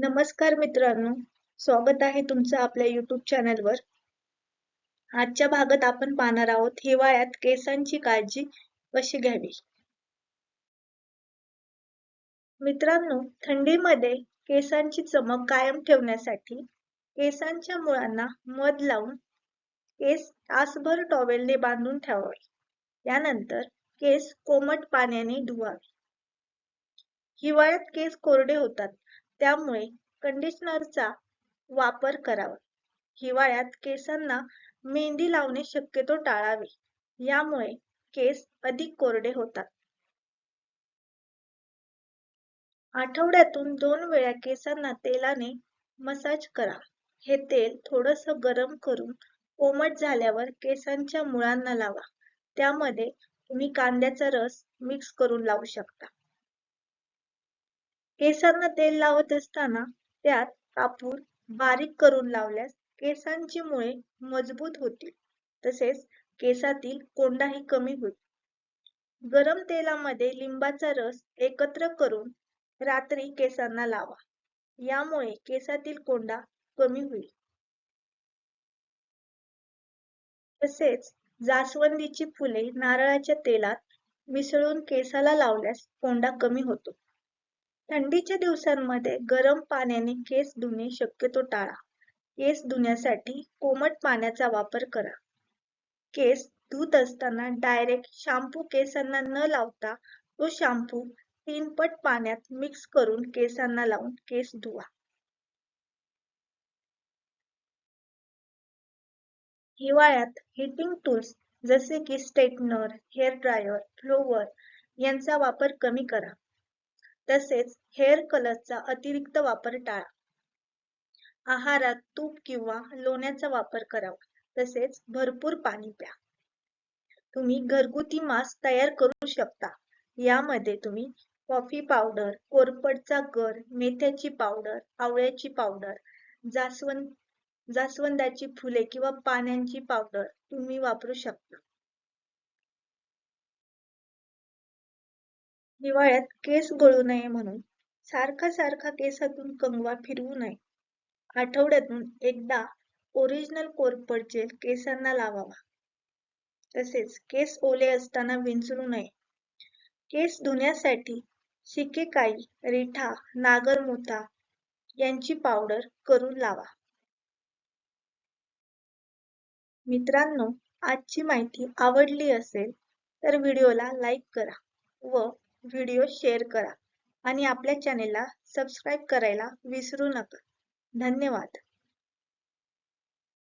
नमस्कार मित्रांनो. स्वागत आहे तुमचं आपल्या युट्यूब चॅनलवर आजच्या भागात आपण पाहणार आहोत हिवाळ्यात केसांची काळजी कशी घ्यावी? मित्रांनो थंडीमध्ये केसांची चमक कायम ठेवण्यासाठी केसांच्या मुळांना मध लावून केस तासभर टॉवेलने बांधून ठेवावे. त्यानंतर केस कोमट पाण्याने धुवावे. हिवाळ्यात केस कोरडे होतात. त्यामुळे कंडिशनरचा वापर करावा. हिवाळ्यात केसांना मेहंदी लावणे शक्यतो टाळावे. यामुळे केस अधिक कोरडे होतात. आठवड्यातून दोन वेळा केसांना तेलाने मसाज करा. हे तेल थोडस गरम करून कोमट झाल्यावर केसांच्या मुळांना लावा. त्यामध्ये तुम्ही कांद्याचा रस मिक्स करून लावू शकता. केसांना तेल लावत असताना त्यात कापूर बारीक करून लावल्यास केसांची मुळे मजबूत होतील. तसेच केसातील कोंडाही कमी होईल. गरम तेलामध्ये लिंबाचा रस एकत्र करून रात्री केसांना लावा. यामुळे केसातील कोंडा कमी होईल. तसेच जास्वंदीची फुले नारळाच्या तेलात मिसळून केसाला लावल्यास कोंडा कमी होतो. थंडीच्या दिवसांमध्ये गरम पाण्याने केस धुणे शक्यतो टाळा. केस धुण्यासाठी कोमट पाण्याचा वापर करा. केस धुत असताना डायरेक्ट शॅम्पू केसांना न लावता तो शॅम्पू तीन पट पाण्यात मिक्स करून केसांना लावून केस धुवा. हिवाळ्यात हिटिंग टूल्स जसे की स्ट्रेटनर हेअर ड्रायर फ्लोवर यांचा वापर कमी करा. तसेच हेअर कलरचा अतिरिक्त वापर टाळा. आहारात तूप किंवा लोण्याचा वापर करावा. तसेच भरपूर पाणी प्या. तुम्ही घरगुती मास्क तयार करू शकता. यामध्ये तुम्ही कॉफी पावडर कोरपडचा गर मेथ्याची पावडर आवळ्याची पावडर जास्वंद जास्वंदाची फुले किंवा पानांची पावडर तुम्ही वापरू शकता. हिवाळ्यात केस गळू नये म्हणून सारखा सारखा केसातून कंगवा फिरवू नये. आठवड्यातून एकदा ओरिजिनल कोरपड जेल केसांना लावावा. तसेच केस ओले असताना विंचरू नये. केस धुण्यासाठी शिकेकाई रिठा नागरमोथा यांची पावडर करून लावा. मित्रांनो आजची माहिती आवडली असेल तर व्हिडिओला लाईक करा व व्हिडिओ शेअर करा. आणि आपल्या चॅनेलला सबस्क्राईब करायला विसरू नका. धन्यवाद.